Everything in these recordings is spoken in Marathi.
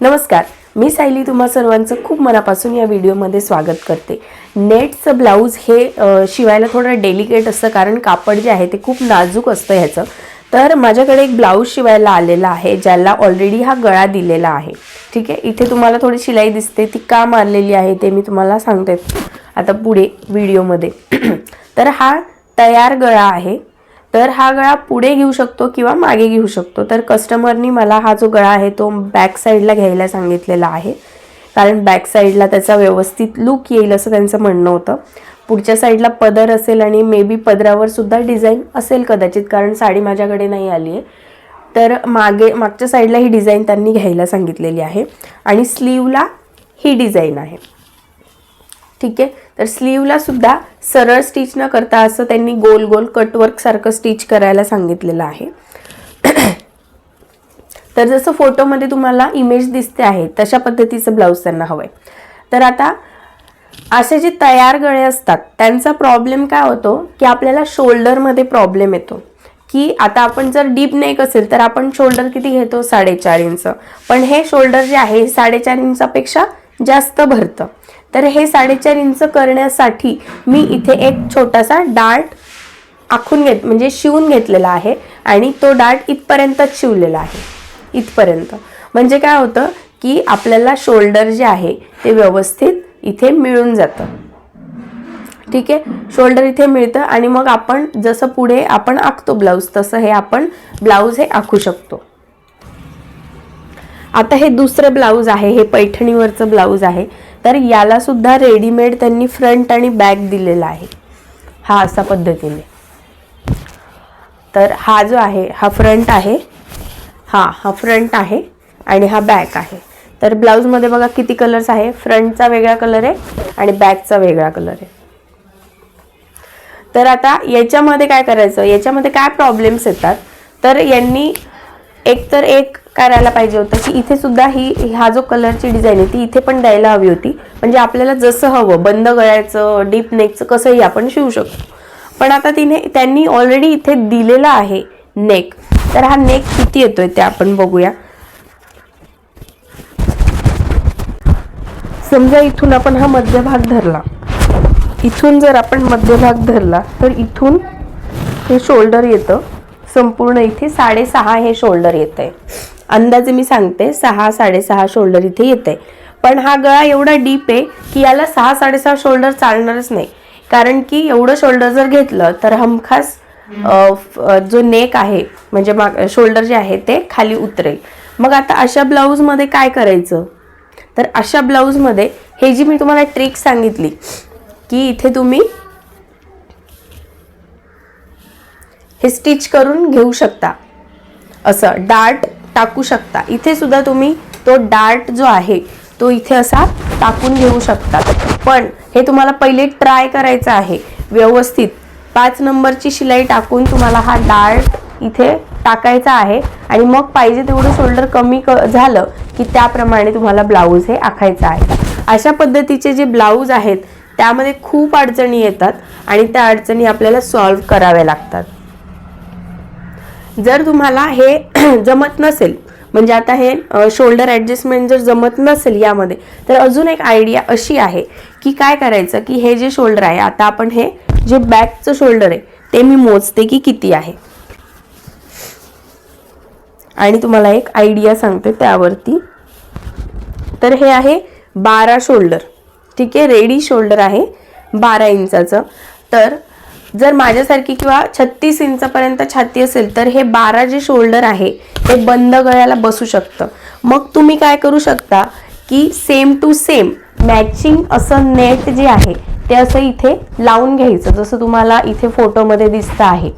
नमस्कार मी सायली तुम्हा सर्वांचं खूप मनापासून या व्हिडिओमध्ये स्वागत करते. नेटचं ब्लाऊज हे शिवायला थोडं डेलिकेट असतं कारण कापड जे आहे ते खूप नाजूक असतं ह्याचं. तर माझ्याकडे एक ब्लाऊज शिवायला आलेला आहे ज्याला ऑलरेडी हा गळा दिलेला आहे. ठीक आहे? इथे तुम्हाला थोडी शिलाई दिसते ती का मारलेली आहे ते मी तुम्हाला सांगते. आता पुढे व्हिडिओमध्ये. तर हा तयार गळा आहे. तर हा गळा पुढे घेऊ शकतो किंवा मागे घेऊ शकतो. तर कस्टमरनी मला हा जो गळा आहे तो बॅक साईडला घ्यायला सांगितलेला आहे. कारण बॅक साईडला त्याचा व्यवस्थित लुक येईल असं त्यांचं म्हणणं होतं. पुढच्या साईडला पदर असेल आणि मे बी पदरावर सुद्धा डिझाईन असेल कदाचित कारण साडी माझ्याकडे नाही आली आहे. तर मागे मागच्या साईडला ही डिझाईन त्यांनी घ्यायला सांगितलेली आहे. आणि स्लीवला ही डिझाईन आहे. ठीक आहे? तर स्लीवला सुद्धा सरळ स्टिच न करता असं त्यांनी गोल गोल कटवर्क सारखं स्टिच करायला सांगितलेलं आहे. तर जसं फोटोमध्ये तुम्हाला इमेज दिसते आहे तशा पद्धतीचं ब्लाऊज त्यांना हवंय. तर आता असे जे तयार गळे असतात त्यांचा प्रॉब्लेम काय होतो की आपल्याला शोल्डरमध्ये प्रॉब्लेम येतो. की आता आपण जर डीप नेक असेल तर आपण शोल्डर किती घेतो? साडेचार इंच. पण हे शोल्डर जे आहे साडेचार इंचापेक्षा जास्त भरतं. तर हे साडेचार इंच करण्यासाठी मी इथे एक छोटासा डार्ट आखून घेत म्हणजे शिवून घेतलेला आहे आणि तो डार्ट इथपर्यंतच शिवलेला आहे. इथपर्यंत. म्हणजे काय होतं की आपल्याला शोल्डर जे आहे ते व्यवस्थित इथे मिळून जातं. ठीक आहे? शोल्डर इथे मिळतं आणि मग आपण जसं पुढे आपण आखतो ब्लाऊज तसं हे आपण ब्लाऊज हे आखू शकतो. आता हे दुसरं ब्लाऊज आहे हे पैठणीवरचं ब्लाऊज आहे. तर याला सुद्धा रेडीमेड त्यांनी फ्रंट आणि बॅक दिलेला आहे. हा असा पद्धतीने. तर हा जो आहे हा फ्रंट आहे. हा हा फ्रंट आहे आणि हा बॅक आहे. तर ब्लाऊजमध्ये बघा किती कलर्स आहे. फ्रंटचा वेगळा कलर आहे आणि बॅकचा वेगळा कलर आहे. तर आता याच्यामध्ये काय करायचं? याच्यामध्ये काय प्रॉब्लेम्स येतात? तर यांनी एक तर एक करायला पाहिजे होतं. की इथे सुद्धा ही हा जो कलरची डिझाईन आहे ती इथे पण द्यायला हवी होती. म्हणजे आपल्याला जसं हवं बंद गळ्याचं डीप नेकचं कसंही आपण शिवू शकतो. पण आता तिने त्यांनी ऑलरेडी इथे दिलेला आहे नेक तर हा नेक किती येतोय ते आपण बघूया. समजा इथून आपण हा मध्यभाग धरला. इथून जर आपण मध्यभाग धरला तर इथून हे शोल्डर येतं. संपूर्ण इथे साडेसहा हे शोल्डर येत आहे अंदाजे मी सांगते सहा साडेसहा शोल्डर इथे येत आहे पण हा गळा एवढा डीप आहे की याला सहा साडेसहा शोल्डर चालणारच नाही. कारण की एवढं शोल्डर जर घेतलं तर हमखास जो नेक आहे म्हणजे माग शोल्डर जे आहे ते खाली उतरेल. मग आता अशा ब्लाऊजमध्ये काय करायचं? तर अशा ब्लाऊजमध्ये हे जी मी तुम्हाला ट्रिक सांगितली की इथे तुम्ही हे स्टिच करून घेऊ शकता. असं डार्ट टाकू शकता. इथे सुद्धा तुम्ही तो डार्ट जो आहे तो इथे असा टाकून घेऊ शकता. पण हे तुम्हाला पहिले ट्राय करायचं आहे. व्यवस्थित पाच नंबरची शिलाई टाकून तुम्हाला हा डार्ट इथे टाकायचा आहे. आणि मग पाहिजे तेवढं शोल्डर कमी क झालं की त्याप्रमाणे तुम्हाला ब्लाऊज हे आखायचं आहे. अशा पद्धतीचे जे ब्लाऊज आहेत त्यामध्ये खूप अडचणी येतात आणि त्या अडचणी आपल्याला सॉल्व्ह कराव्या लागतात. जर तुम्हाला हे जमत नसेल म्हणजे आता हे शोल्डर ॲडजस्टमेंट जर जमत नसेल यामध्ये तर अजून एक आयडिया अशी आहे की काय करायचं की हे जे शोल्डर आहे आता आपण हे जे बॅकचं शोल्डर आहे ते मी मोजते की किती आहे. आणि तुम्हाला एक आयडिया सांगते त्यावरती. तर हे आहे बारा शोल्डर ठीक आहे रेडी शोल्डर आहे बारा इंचाचं. तर जर माझ्यासारखी किंवा छत्तीस इंचापर्यंत छाती असेल तर हे बारा जे शोल्डर आहे ते बंद गळ्याला बसू शकतं. मग तुम्ही काय करू शकता की सेम टू सेम मॅचिंग असं नेट जे आहे ते असं इथे लावून घ्यायचं. जसं तुम्हाला इथे फोटोमध्ये दिसतं आहे.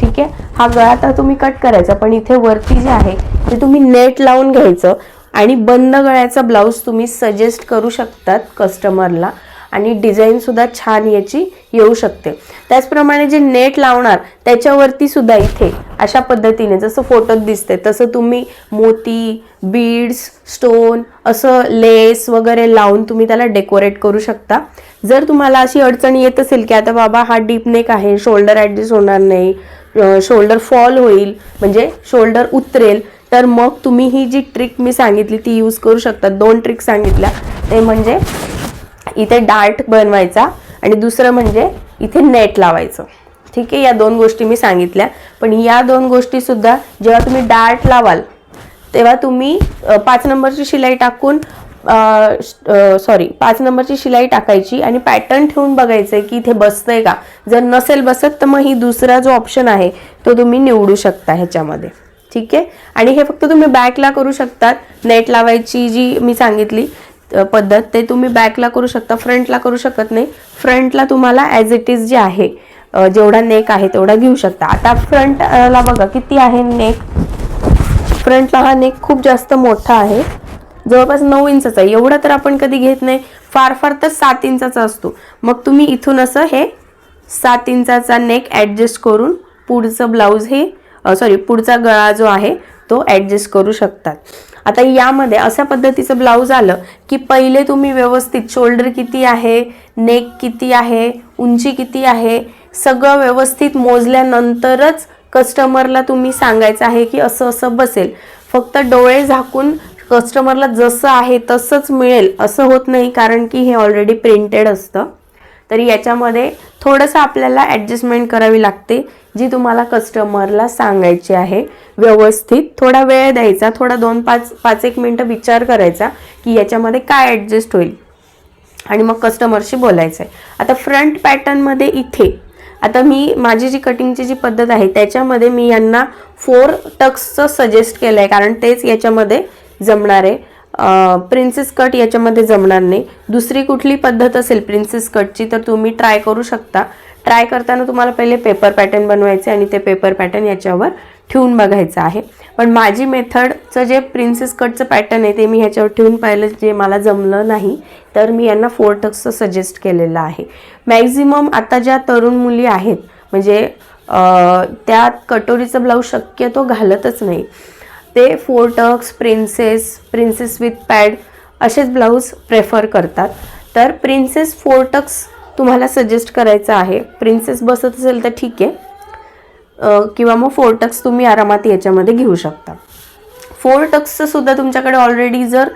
ठीक आहे? हा गळा तर तुम्ही कट करायचा पण इथे वरती जे आहे ते तुम्ही नेट लावून घ्यायचं आणि बंद गळ्याचा ब्लाऊज तुम्ही सजेस्ट करू शकतात कस्टमरला आणि डिझाईनसुद्धा छान याची येऊ शकते. त्याचप्रमाणे जे नेट लावणार त्याच्यावरती सुद्धा इथे अशा पद्धतीने जसं फोटोत दिसते तसं तुम्ही मोती बीड्स स्टोन असं लेस वगैरे लावून तुम्ही त्याला डेकोरेट करू शकता. जर तुम्हाला अशी अडचण येत असेल की आता बाबा हा डीप नेक आहे शोल्डर ॲडजस्ट होणार नाही शोल्डर फॉल होईल म्हणजे शोल्डर उतरेल तर मग तुम्ही ही जी ट्रिक मी सांगितली ती यूज करू शकता. दोन ट्रिक सांगितल्या. ते म्हणजे इथे डार्ट बनवायचा आणि दुसरं म्हणजे इथे नेट लावायचं. ठीक आहे या दोन गोष्टी मी सांगितल्या. पण या दोन गोष्टी सुद्धा जेव्हा तुम्ही डार्ट लावाल तेव्हा तुम्ही पाच नंबरची शिलाई टाकून सॉरी पाच नंबरची शिलाई टाकायची आणि पॅटर्न ठेवून बघायचं की इथे बसतंय का. जर नसेल बसत तर मग ही दुसरा जो ऑप्शन आहे तो तुम्ही निवडू शकता ह्याच्यामध्ये. ठीक आहे? आणि हे फक्त तुम्ही बॅकला करू शकतात. नेट लावायची जी मी सांगितली पद्धत ते तुम्ही बॅकला करू शकता फ्रंटला करू शकत नाही. फ्रंटला तुम्हाला ॲज इट इज जे आहे जेवढा नेक आहे तेवढा घेऊ शकता. आता फ्रंटला बघा किती आहे नेक फ्रंटला हा नेक खूप जास्त मोठा आहे. जवळपास नऊ इंचाचा आहे. एवढा तर आपण कधी घेत नाही. फार फार तर सात इंचाचा असतो. मग तुम्ही इथून असं हे सात इंचाचा नेक ॲडजस्ट करून पुढचं ब्लाऊज हे सॉरी पुढचा गळा जो आहे तो ॲडजस्ट करू शकतात. आता यामध्ये अशा पद्धतीचं ब्लाऊज आलं की पहिले तुम्ही व्यवस्थित शोल्डर किती आहे नेक किती आहे उंची किती आहे सगळं व्यवस्थित मोजल्यानंतरच कस्टमरला तुम्ही सांगायचं आहे की असं असं बसेल. फक्त डोळे झाकून कस्टमरला जसं आहे तसंच मिळेल. असं होत नाही कारण की हे ऑलरेडी प्रिंटेड असतं. तर याच्यामध्ये थोडंसं आपल्याला ॲडजस्टमेंट करावी लागते जी तुम्हाला कस्टमरला सांगायची आहे. व्यवस्थित थोडा वेळ द्यायचा थोडा दोन पाच पाच एक मिनटं विचार करायचा की याच्यामध्ये काय ॲडजस्ट होईल. आणि मग कस्टमरशी बोलायचं आहे आता फ्रंट पॅटर्नमध्ये इथे आता मी माझी जी कटिंगची जी पद्धत आहे त्याच्यामध्ये मी यांना फोर टक्सचं सजेस्ट केलं आहे कारण तेच याच्यामध्ये जमणार आहे. प्रिन्सेस कट याच्यामध्ये जमणार नाही. दुसरी कुठली पद्धत असेल प्रिन्सेस कटची तर तुम्ही ट्राय करू शकता. ट्राय करताना तुम्हाला पहिले पेपर पॅटर्न बनवायचे आणि ते पेपर पॅटर्न याच्यावर ठेवून बघायचं आहे. पण माझी मेथडचं जे प्रिन्सेस कटचं पॅटर्न आहे ते मी ह्याच्यावर ठेवून पाहिलं जे मला जमलं नाही तर मी यांना फोर टक्सचं सजेस्ट केलेलं आहे. मॅक्झिमम आता ज्या तरुण मुली आहेत म्हणजे त्यात कटोरीचं ब्लाऊज शक्यतो घालतच नाही. ते four tucks princess princess with pad असेच ब्लाऊज प्रेफर करतात. तर प्रिन्सेस फोर टक्स तुम्हाला सजेस्ट करायचं आहे. प्रिन्सेस बसत असेल तर ठीक आहे. किंवा मग फोर टक्स तुम्ही आरामात याच्यामध्ये घेऊ शकता. फोर टक्सचंसुद्धा तुमच्याकडे ऑलरेडी जर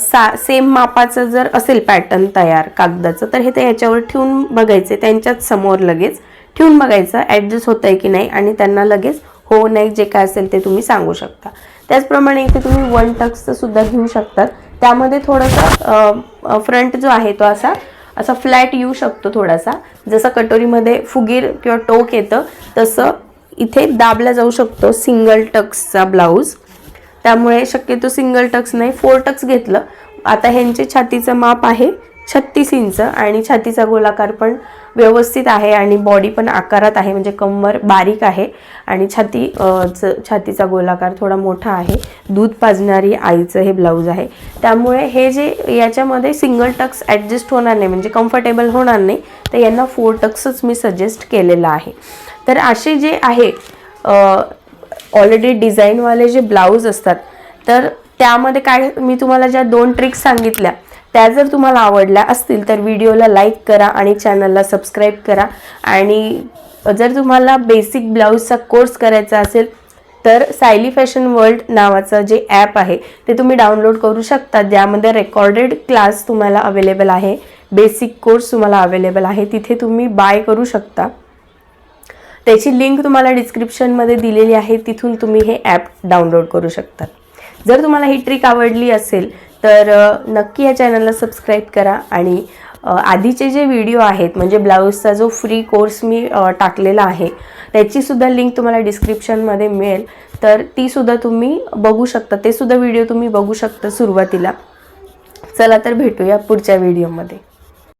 सा सेम मापाचं जर असेल पॅटर्न तयार कागदाचं तर हे ते ह्याच्यावर ठेवून बघायचे त्यांच्याच समोर लगेच ठेवून बघायचं ॲडजस्ट होतं आहे की नाही आणि त्यांना लगेच हो नाही जे काय असेल ते तुम्ही सांगू शकता. त्याचप्रमाणे इथे तुम्ही वन टक्सचं सुद्धा घेऊ शकतात. त्यामध्ये थोडंसं फ्रंट जो आहे तो असा असा फ्लॅट येऊ शकतो थोडासा. जसं कटोरीमध्ये फुगीर किंवा टोक येतं तसं इथे दाबला जाऊ शकतो सिंगल टक्सचा ब्लाऊज त्यामुळे शक्यतो सिंगल टक्स नाही फोर टक्स घेतलं. आता ह्यांचे छातीचं माप आहे छत्तीस इंच आणि छातीचा गोलाकार पण व्यवस्थित आहे आणि बॉडी पण आकारात आहे म्हणजे कंबर बारीक आहे. आणि छाती छातीचा गोलाकार थोडा मोठा आहे. दूध पाजणारी आईचं हे ब्लाऊज आहे. त्यामुळे हे जे याच्यामध्ये सिंगल टक्स ॲडजस्ट होणार नाही म्हणजे कम्फर्टेबल होणार नाही तर यांना फोर टक्सच मी सजेस्ट केलेलं आहे. तर असे जे आहे ऑलरेडी डिझाईनवाले जे ब्लाऊज असतात तर त्यामध्ये काय मी तुम्हाला ज्या दोन ट्रिक्स सांगितल्या त्या जर तुम्हाला आवडल्या असतील तर व्हिडिओला लाईक करा आणि चॅनलला सबस्क्राईब करा. आणि जर तुम्हाला बेसिक ब्लाऊजचा कोर्स करायचा असेल तर सायली फॅशन वर्ल्ड नावाचं जे ॲप आहे ते तुम्ही डाउनलोड करू शकता. ज्यामध्ये रेकॉर्डेड क्लास तुम्हाला अवेलेबल आहे बेसिक कोर्स तुम्हाला अवेलेबल आहे तिथे तुम्ही बाय करू शकता. त्याची लिंक तुम्हाला डिस्क्रिप्शनमध्ये दिलेली आहे तिथून तुम्ही हे ॲप डाउनलोड करू शकता. जर तुम्हाला ही ट्रिक आवडली असेल तर नक्की या चॅनलला सबस्क्राईब करा आणि आधीचे जे व्हिडिओ आहेत म्हणजे ब्लाऊजचा जो फ्री कोर्स मी टाकलेला आहे त्याचीसुद्धा लिंक तुम्हाला डिस्क्रिप्शनमध्ये मिळेल. तर तीसुद्धा तुम्ही बघू शकता. ते सुद्धा व्हिडिओ तुम्ही बघू शकता सुरुवातीला. चला तर भेटूया पुढच्या व्हिडिओमध्ये